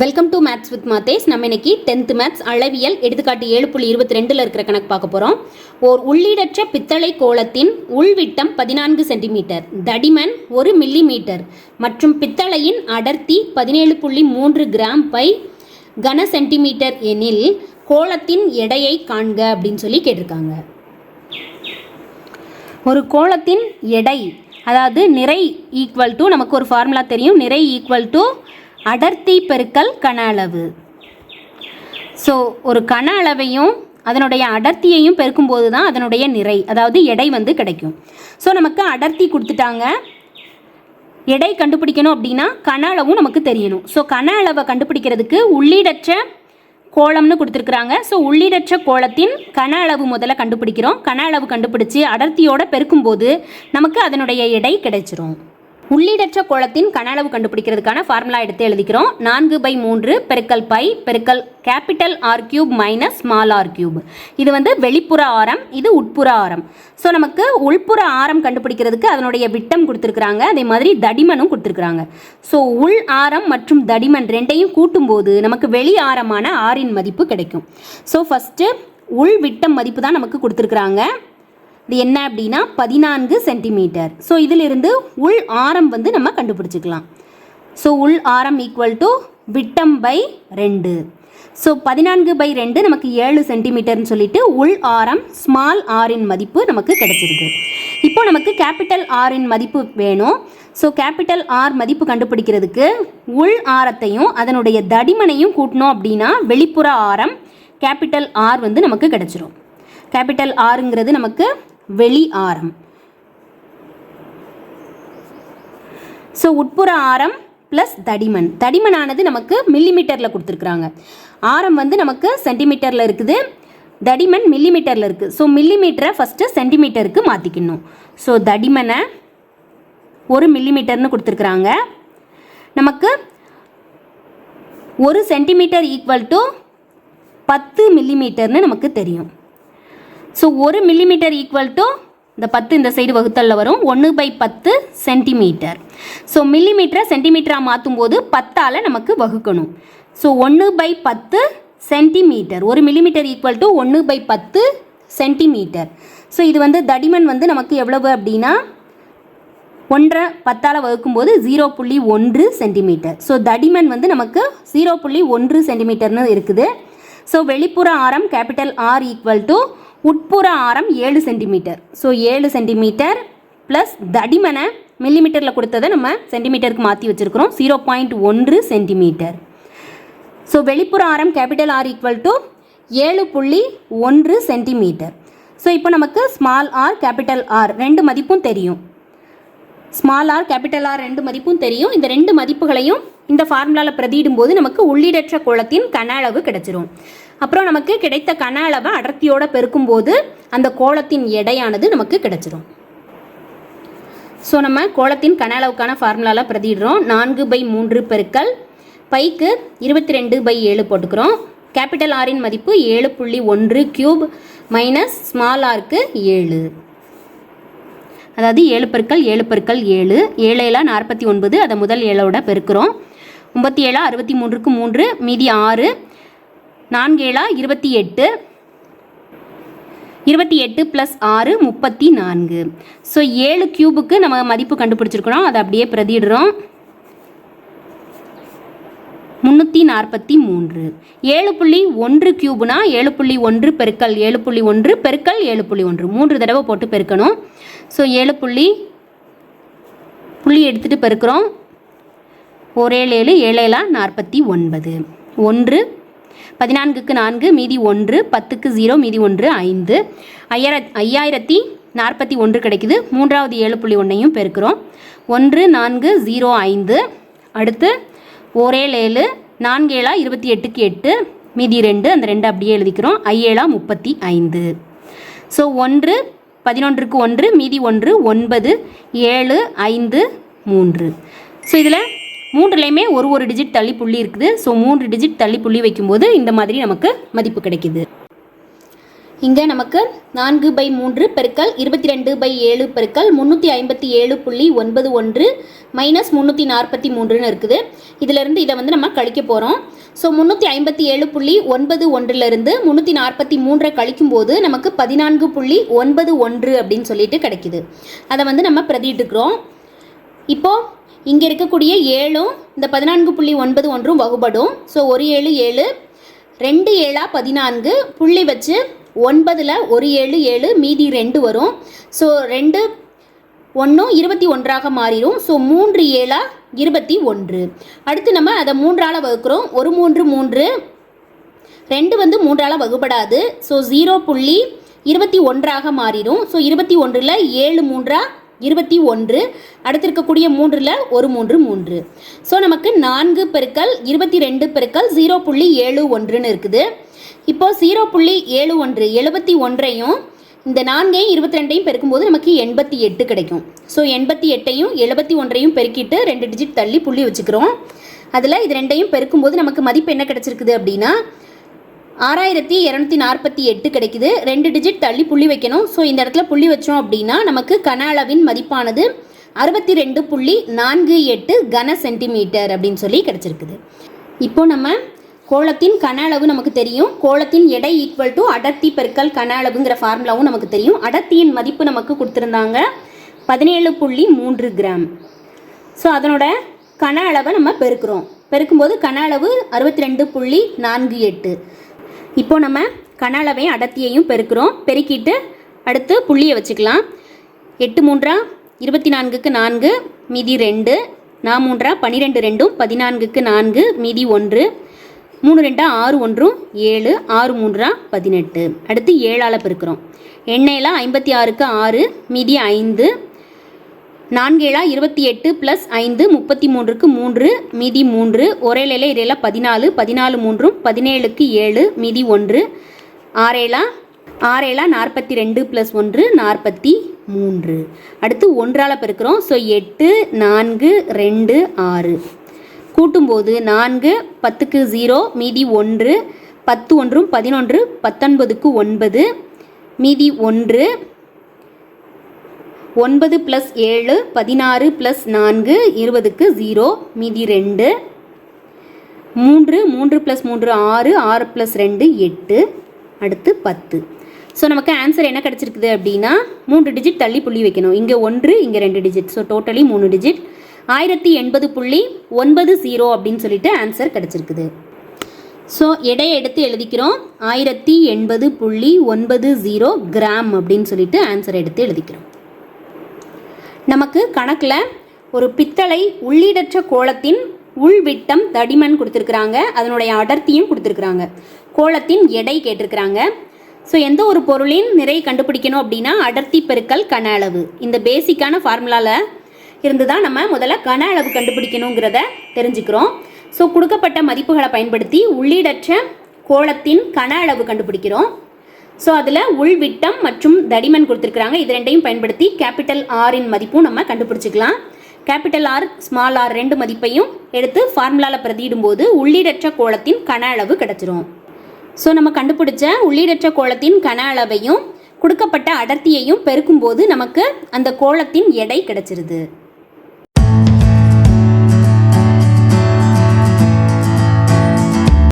Welcome to maths with மாத்தேஸ் நம்ம இன்னைக்கு டென்த் மேத்ஸ் அளவியல் எடுத்துக்காட்டு ஏழு புள்ளி இருபத்தி ரெண்டில் இருக்கிற கணக்கு பார்க்க போகிறோம் ஓர் உள்ளீடற்ற பித்தளை கோலத்தின் உள்விட்டம் பதினான்கு சென்டிமீட்டர் தடிமன் ஒரு மில்லி மீட்டர் மற்றும் பித்தளையின் அடர்த்தி பதினேழு புள்ளி மூன்று கிராம் பை கன சென்டிமீட்டர் எனில் கோலத்தின் எடையை காண்க அப்படின்னு சொல்லி கேட்டிருக்காங்க. ஒரு கோலத்தின் எடை அதாவது நிறை ஈக்குவல் டு நமக்கு ஒரு ஃபார்முலா தெரியும். நிறை ஈக்குவல் டு அடர்த்தி பெருக்கல் கன அளவு. ஸோ ஒரு கன அளவையும் அதனுடைய அடர்த்தியையும் பெருக்கும்போது தான் அதனுடைய நிறை அதாவது எடை வந்து கிடைக்கும். ஸோ நமக்கு அடர்த்தி கொடுத்துட்டாங்க. எடை கண்டுபிடிக்கணும் அப்படின்னா கன அளவும் நமக்கு தெரியணும். ஸோ கன அளவை கண்டுபிடிக்கிறதுக்கு உள்ளீடற்ற கோளம்னு கொடுத்துருக்குறாங்க. ஸோ உள்ளீடற்ற கோளத்தின் கன அளவு முதல்ல கண்டுபிடிக்கிறோம். கன அளவு கண்டுபிடிச்சி அடர்த்தியோடு பெருக்கும்போது நமக்கு அதனுடைய எடை கிடைச்சிரும். உள்ளீடற்ற கோளத்தின் கன அளவு கண்டுபிடிக்கிறதுக்கான ஃபார்முலா எடுத்து எழுதிக்கிறோம். நான்கு பை மூன்று பெருக்கல் பை பெருக்கல் capital R cube minus small R cube இது வந்து வெளிப்புற ஆரம் இது உட்புற ஆரம். ஸோ நமக்கு உள்புற ஆரம் கண்டுபிடிக்கிறதுக்கு அதனுடைய விட்டம் கொடுத்துருக்குறாங்க. அதே மாதிரி தடிமனும் கொடுத்துருக்குறாங்க. ஸோ உள் ஆரம் மற்றும் தடிமன் ரெண்டையும் கூட்டும்போது நமக்கு வெளி ஆரமான ஆரின் மதிப்பு கிடைக்கும். ஸோ ஃபஸ்ட்டு உள் விட்டம் மதிப்பு தான் நமக்கு கொடுத்துருக்குறாங்க. இது என்ன அப்படின்னா பதினான்கு சென்டிமீட்டர் ஸோ இதிலிருந்து உள் ஆரம் வந்து நம்ம கண்டுபிடிச்சிக்கலாம். ஸோ உள் ஆரம் ஈக்குவல் டு விட்டம் பை ரெண்டு. ஸோ பதினான்கு பை ரெண்டு நமக்கு ஏழு சென்டிமீட்டர்னு சொல்லிட்டு உள் ஆரம் ஸ்மால் ஆரின் மதிப்பு நமக்கு கிடைச்சிருக்கு. இப்போ நமக்கு கேபிட்டல் ஆரின் மதிப்பு வேணும். ஸோ கேபிட்டல் ஆர் மதிப்பு கண்டுபிடிக்கிறதுக்கு உள் ஆரத்தையும் அதனுடைய தடிமனையும் கூட்டினோம் அப்படின்னா வெளிப்புற ஆரம் கேபிட்டல் ஆர் வந்து நமக்கு கிடச்சிரும். கேபிட்டல் ஆருங்கிறது நமக்கு வெளி ஆரம். ஸோ உட்புற ஆரம் ப்ளஸ் தடிமன். தடிமனானது நமக்கு மில்லிமீட்டரில் கொடுத்துருக்குறாங்க. ஆரம் வந்து நமக்கு சென்டிமீட்டரில் இருக்குது. தடிமன் மில்லிமீட்டரில் இருக்குது ஸோ மில்லிமீட்டரை ஃபஸ்ட்டு சென்டிமீட்டருக்கு மாற்றிக்கணும் ஸோ தடிமனை ஒரு மில்லிமீட்டர்னு கொடுத்துருக்குறாங்க. நமக்கு ஒரு சென்டிமீட்டர் ஈக்குவல் டு பத்து மில்லிமீட்டர்னு நமக்கு தெரியும். ஸோ ஒரு மில்லிமீட்டர் ஈக்குவல் டு இந்த பத்து இந்த சைடு வகுத்தலில் வரும். ஒன்று பை பத்து சென்டிமீட்டர் ஸோ மில்லிமீட்டரை சென்டிமீட்டராக மாற்றும் போது பத்தால் நமக்கு வகுக்கணும். ஸோ ஒன்று பை பத்து சென்டிமீட்டர் ஒரு மில்லிமீட்டர் ஈக்குவல் டு ஒன்று பை பத்து சென்டிமீட்டர் ஸோ இது வந்து தடிமன் வந்து நமக்கு எவ்வளவு அப்படின்னா ஒன்றரை பத்தால் வகுக்கும்போது ஜீரோ புள்ளி ஒன்று சென்டிமீட்டர் ஸோ தடிமன் வந்து நமக்கு ஜீரோ புள்ளி ஒன்று சென்டிமீட்டர்னு இருக்குது. ஸோ வெளிப்புற ஆரம் கேபிட்டல் ஆர் ஈக்குவல் டு உட்புற ஆரம் ஏழு சென்டிமீட்டர். ஸோ ஏழு சென்டிமீட்டர் ப்ளஸ் தடிமனை மில்லிமீட்டரில் கொடுத்ததை நம்ம சென்டிமீட்டருக்கு மாற்றி வச்சுருக்கிறோம். ஜீரோ பாயிண்ட் ஒன்று சென்டிமீட்டர். ஸோ வெளிப்புற ஆரம் கேபிட்டல் ஆர் ஈக்குவல் டு ஏழு புள்ளி ஒன்று சென்டிமீட்டர். ஸோ இப்போ நமக்கு ஸ்மால் ஆர் கேபிட்டல் ஆர் ரெண்டு மதிப்பும் தெரியும். ஸ்மால் ஆர் கேபிட்டல் ஆர் ரெண்டு மதிப்பும் தெரியும். இந்த ரெண்டு மதிப்புகளையும் இந்த ஃபார்முலாவில் பிரதியிடும் போது நமக்கு உள்ளீடற்ற குளத்தின் கன அளவு கிடச்சிரும். அப்புறம் நமக்கு கிடைத்த கன அளவை அடர்த்தியோடு பெருக்கும்போது அந்த கோலத்தின் எடையானது நமக்கு கிடைச்சிரும். ஸோ நம்ம கோலத்தின் கன அளவுக்கான ஃபார்முலாவில் பிரதிடுறோம் நான்கு பை மூன்று பெருக்கல். பைக்கு இருபத்தி ரெண்டு பை ஏழு போட்டுக்கிறோம். கேபிட்டல் ஆரின் மதிப்பு ஏழு புள்ளி ஒன்று கியூப் மைனஸ் ஸ்மால் ஆருக்கு ஏழு. அதாவது ஏழு பெருக்கள் ஏழு பெருக்கள் ஏழு. ஏழு ஏழா நாற்பத்தி ஒன்பது அதை முதல் ஏழோட பெருக்கிறோம். ஒம்பத்தி ஏழா அறுபத்தி மூன்றுக்கு மூன்று மீதி ஆறு நான்கேழா இருபத்தி எட்டு இருபத்தி எட்டு ப்ளஸ் ஆறு முப்பத்தி நான்கு ஸோ ஏழு கியூபுக்கு நம்ம மதிப்பு கண்டுபிடிச்சிருக்கிறோம். அதை அப்படியே பிரதிடுறோம் முந்நூற்றி நாற்பத்தி மூன்று ஏழு புள்ளி ஒன்று கியூப்னா ஏழு புள்ளி ஒன்று பெருக்கல் ஏழு புள்ளி ஒன்று பெருக்கல் ஏழு புள்ளி ஒன்று. மூன்று தடவை போட்டு பெருக்கணும். ஸோ ஏழு புள்ளி புள்ளி எடுத்துகிட்டு பெருக்கிறோம். ஒரே ஏழு ஏழேலா நாற்பத்தி ஒன்பது. ஒன்று பதினான்குக்கு நான்கு மீதி ஒன்று பத்துக்கு ஜீரோ மீதி ஒன்று ஐந்து. ஐயாயிர ஐயாயிரத்தி நாற்பத்தி ஒன்று கிடைக்குது. மூன்றாவது ஏழு புள்ளி ஒன்றையும் பெருக்கிறோம். ஒன்று நான்கு ஜீரோ ஐந்து. அடுத்து ஒரே ஏழு நான்கு ஏழா இருபத்தி எட்டுக்கு எட்டு. மீதி ரெண்டு அந்த ரெண்டு அப்படியே எழுதிக்கிறோம். ஐஏழா முப்பத்தி ஐந்து. ஸோ ஒன்று பதினொன்றுக்கு ஒன்று மீதி ஒன்று ஒன்பது ஏழு ஐந்து மூன்று. ஸோ இதில் மூன்றுலேயுமே ஒரு ஒரு டிஜிட் தள்ளி புள்ளி இருக்குது. ஸோ மூன்று டிஜிட் தள்ளி புள்ளி வைக்கும்போது இந்த மாதிரி நமக்கு மதிப்பு கிடைக்குது. இங்கே நமக்கு நான்கு பை மூன்று பெருக்கல் இருபத்தி ரெண்டு பை ஏழு பெருக்கல் முந்நூற்றி ஐம்பத்தி ஏழு புள்ளி ஒன்பது ஒன்று மைனஸ் முந்நூற்றி நாற்பத்தி மூன்றுன்னு இருக்குது. இதிலிருந்து இதை வந்து நம்ம கழிக்க போகிறோம் ஸோ முந்நூற்றி ஐம்பத்தி ஏழு புள்ளி ஒன்பது ஒன்றுலேருந்து முந்நூற்றி நாற்பத்தி மூன்றை கழிக்கும்போது நமக்கு பதினான்கு புள்ளி ஒன்பது ஒன்று அப்படின்னு சொல்லிட்டு கிடைக்குது. அதை வந்து நம்ம பிரதிட்டுக்கிறோம் இப்போது இங்கே இருக்கக்கூடிய ஏழும் இந்த பதினான்கு புள்ளி ஒன்பது ஒன்றும் வகுபடும். ஸோ ஒரு ஏழு ஏழு. ரெண்டு ஏழா பதினான்கு. புள்ளி வச்சு ஒன்பதில் ஒரு ஏழு ஏழு மீதி ரெண்டு வரும். ஸோ ரெண்டு ஒன்றும் இருபத்தி ஒன்றாக மாறிடும் ஸோ மூன்று ஏழா இருபத்தி ஒன்று. அடுத்து நம்ம அதை மூன்றால் வகுக்கிறோம். ஒரு மூன்று மூன்று. ரெண்டு வந்து மூன்றால் வகுப்படாது ஸோ ஜீரோ புள்ளி இருபத்தி ஒன்றாக மாறிடும். ஸோ இருபத்தி ஒன்றில் ஏழு மூன்றா இருபத்தி ஒன்று அடுத்து இருக்கக்கூடிய மூன்றில் ஒரு மூன்று மூன்று. ஸோ நமக்கு நான்கு பெருக்கல் இருபத்தி ரெண்டு பெருக்கல் ஜீரோ புள்ளி ஏழு ஒன்றுன்னு இருக்குது. இப்போது ஜீரோ புள்ளி ஏழு ஒன்று எழுபத்தி ஒன்றையும் இந்த நான்கையும் இருபத்தி ரெண்டையும் பெருக்கும்போது நமக்கு எண்பத்தி எட்டு கிடைக்கும். ஸோ எண்பத்தி எட்டையும் எழுபத்தி ஒன்றையும் பெருக்கிட்டு ரெண்டு டிஜிட் தள்ளி புள்ளி வச்சுக்கிறோம். அதில் இது ரெண்டையும் பெருக்கும்போது நமக்கு மதிப்பு என்ன கிடச்சிருக்குது அப்படின்னா ஆறாயிரத்தி இரநூத்தி நாற்பத்தி எட்டு கிடைக்குது. ரெண்டு டிஜிட் தள்ளி புள்ளி வைக்கணும். ஸோ இந்த இடத்துல புள்ளி வச்சோம் அப்படின்னா நமக்கு கன அளவின் மதிப்பானது அறுபத்தி ரெண்டு புள்ளி நான்கு எட்டு கன சென்டிமீட்டர் அப்படின்னு சொல்லி கிடச்சிருக்குது. இப்போ நம்ம கோலத்தின் கன அளவு நமக்கு தெரியும். கோலத்தின் எடை ஈக்குவல் டு அடர்த்தி பெருக்கல் கன அளவுங்கிற ஃபார்முலாவும் நமக்கு தெரியும். அடர்த்தியின் மதிப்பு நமக்கு கொடுத்துருந்தாங்க பதினேழு புள்ளி மூன்று கிராம் ஸோ அதனோட கன அளவை நம்ம பெருக்கிறோம். பெருக்கும்போது கன அளவு அறுபத்தி ரெண்டு புள்ளி நான்கு எட்டு. இப்போ நம்ம கனளவையும் அடர்த்தியையும் பெருக்கிறோம். பெருக்கிட்டு அடுத்து புள்ளியை வச்சுக்கலாம். எட்டு மூன்றா இருபத்தி நான்குக்கு நான்கு மீதி ரெண்டு. நான் மூன்றா பன்னிரெண்டு ரெண்டும் பதினான்குக்கு நான்கு மீதி ஒன்று. மூணு ரெண்டா ஆறு ஒன்றும் ஏழு. ஆறு மூன்றா பதினெட்டு. அடுத்து ஏழால் பெருக்கிறோம். எண்ணெயில் ஐம்பத்தி ஆறுக்கு ஆறு மீதி ஐந்து. நான்கேழா இருபத்தி எட்டு ப்ளஸ் ஐந்து முப்பத்தி மூன்றுக்கு மூன்று மீதி மூன்று ஒரே இலையில இரேல பதினாலு பதினாலு மூன்றும் பதினேழுக்கு ஏழு மீதி ஒன்று. ஆறேழா ஆறேழா நாற்பத்தி ரெண்டு ப்ளஸ் ஒன்று நாற்பத்தி மூன்று அடுத்து ஒன்றால் பெருக்கிறோம். ஸோ எட்டு நான்கு ரெண்டு ஆறு. கூட்டும்போது நான்கு பத்துக்கு ஜீரோ மீதி ஒன்று பத்து ஒன்றும் பதினொன்று பத்தொன்பதுக்கு ஒன்பது மீதி ஒன்று ஒன்பது ப்ளஸ் ஏழு பதினாறு ப்ளஸ் நான்கு இருபதுக்கு ஜீரோ மீதி ரெண்டு. மூன்று மூன்று ப்ளஸ் மூன்று ஆறு ஆறு ப்ளஸ் ரெண்டு எட்டு. அடுத்து பத்து. ஸோ நமக்கு ஆன்சர் என்ன கிடச்சிருக்குது அப்படின்னா மூன்று டிஜிட் தள்ளி புள்ளி வைக்கணும். இங்கே ஒன்று இங்கே ரெண்டு டிஜிட் ஸோ டோட்டலி மூணு டிஜிட் ஆயிரத்தி எண்பது புள்ளி ஒன்பது ஜீரோ அப்படின்னு சொல்லிட்டு ஆன்சர் கிடச்சிருக்குது. ஸோ எடையை எடுத்து எழுதிக்கிறோம். ஆயிரத்தி எண்பது புள்ளி ஒன்பது ஜீரோ கிராம் அப்படின்னு சொல்லிட்டு ஆன்சர் எடுத்து எழுதிக்கிறோம். நமக்கு கணக்கில் ஒரு பித்தளை உள்ளீடற்ற கோலத்தின் உள்விட்டம் தடிமன் கொடுத்துருக்குறாங்க. அதனுடைய அடர்த்தியும் கொடுத்துருக்குறாங்க. கோலத்தின் எடை கேட்டிருக்கிறாங்க. ஸோ எந்த ஒரு பொருளின் நிறை கண்டுபிடிக்கணும் அப்படின்னா அடர்த்தி பெருக்கல் கன அளவு. இந்த பேசிக்கான ஃபார்முலாவில் இருந்து தான் நம்ம முதல்ல கன அளவு கண்டுபிடிக்கணுங்கிறத தெரிஞ்சுக்கிறோம். ஸோ கொடுக்கப்பட்ட மதிப்புகளை பயன்படுத்தி உள்ளீடற்ற கோலத்தின் கன அளவு கண்டுபிடிக்கிறோம். ஸோ அதில் உள்விட்டம் மற்றும் தடிமன் கொடுத்துருக்குறாங்க. இது ரெண்டையும் பயன்படுத்தி கேபிட்டல் ஆரின் மதிப்பும் நம்ம கண்டுபிடிச்சிக்கலாம். கேபிட்டல் ஆர் ஸ்மால் ஆர் ரெண்டு மதிப்பையும் எடுத்து ஃபார்முலாவில் பிரதியிடும்போது உள்ளீடற்ற கோலத்தின் கன அளவு கிடச்சிரும். ஸோ நம்ம கண்டுபிடிச்ச உள்ளீடற்ற கோலத்தின் கன அளவையும் கொடுக்கப்பட்ட அடர்த்தியையும் பெருக்கும்போது நமக்கு அந்த கோலத்தின் எடை கிடைச்சிருது.